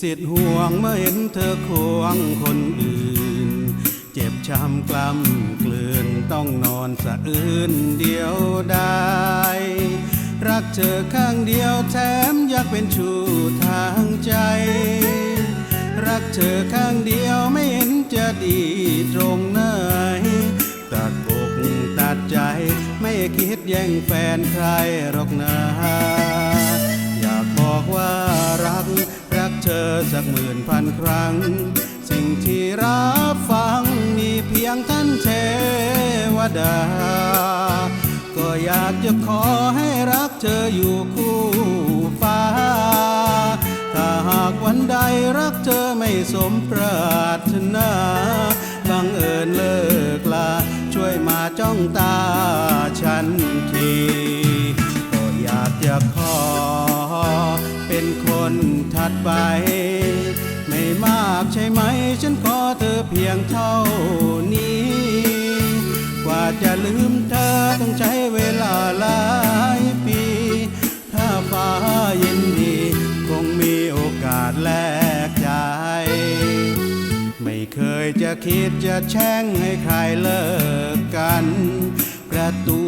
สิทธิ์ห่วงเมื่อเห็นเธอควงคนอื่น เจ็บช้ำกล้ำกลืนต้องนอนสะอื้นเดียวได้ รักเธอข้างเดียวแถมอยากเป็นชูทางใจ รักเธอข้างเดียวไม่เห็นจะดีตรงไหนตัดอกตัดใจไม่คิดแย่งแฟนใครหรอกนะ อยากบอกว่า สักหมื่นพันครั้ง สิ่งที่รับฟังมีเพียงท่านเทวดา ก็อยากจะขอให้รักเธออยู่คู่ฟ้า ถ้าหากวันใดรักเธอไม่สมปรารถนาบังเอิญเลิกลา ช่วยมาจ้องตาฉันที ก็อยากจะขอ ถัดไป ไม่มากใช่ไหม ฉันขอเธอเพียงเท่านี้ กว่าจะลืมเธอต้องใช้เวลาหลายปี ถ้าฟ้าเย็นดี คงมีโอกาสแลกใจ ไม่เคยจะคิดจะแช่งให้ใครเลิกกัน ประตู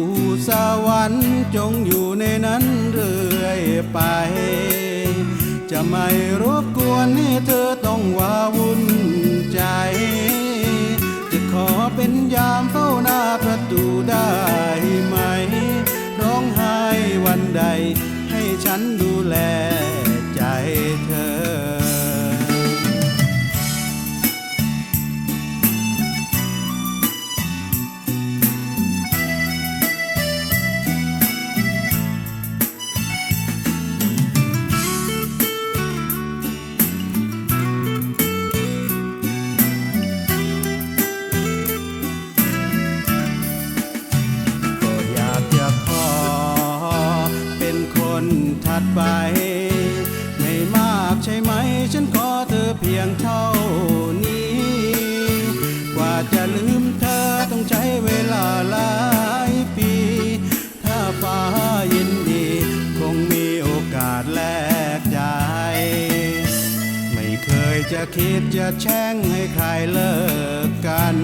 สวรรค์จงอยู่ในนั้นเรื่อยไป ไม่รบกวนให้เธอต้องว้าวุ่นใจ จะขอเป็นยามเฝ้าหน้าประตูได้ไหม ร้องไห้วันใดให้ฉันดูแล ไป ไม่มากใช่ไหม ฉันขอเธอเพียงเท่านี้ กว่าจะลืมเธอต้องใช้เวลาหลายปี ถ้าฟ้าเย็นดี คงมีโอกาสแลกใจ ไม่เคยจะคิดจะแช่งให้ใครเลิกกัน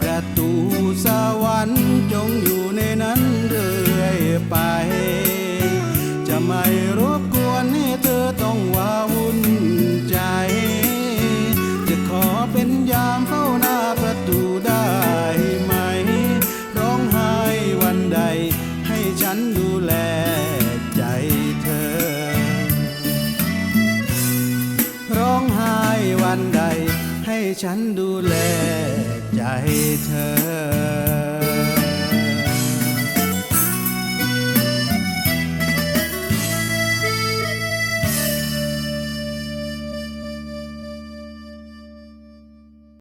ประตูสวรรค์จงอยู่ในนั้นเรื่อยไป ให้ฉันดูแลใจเธอ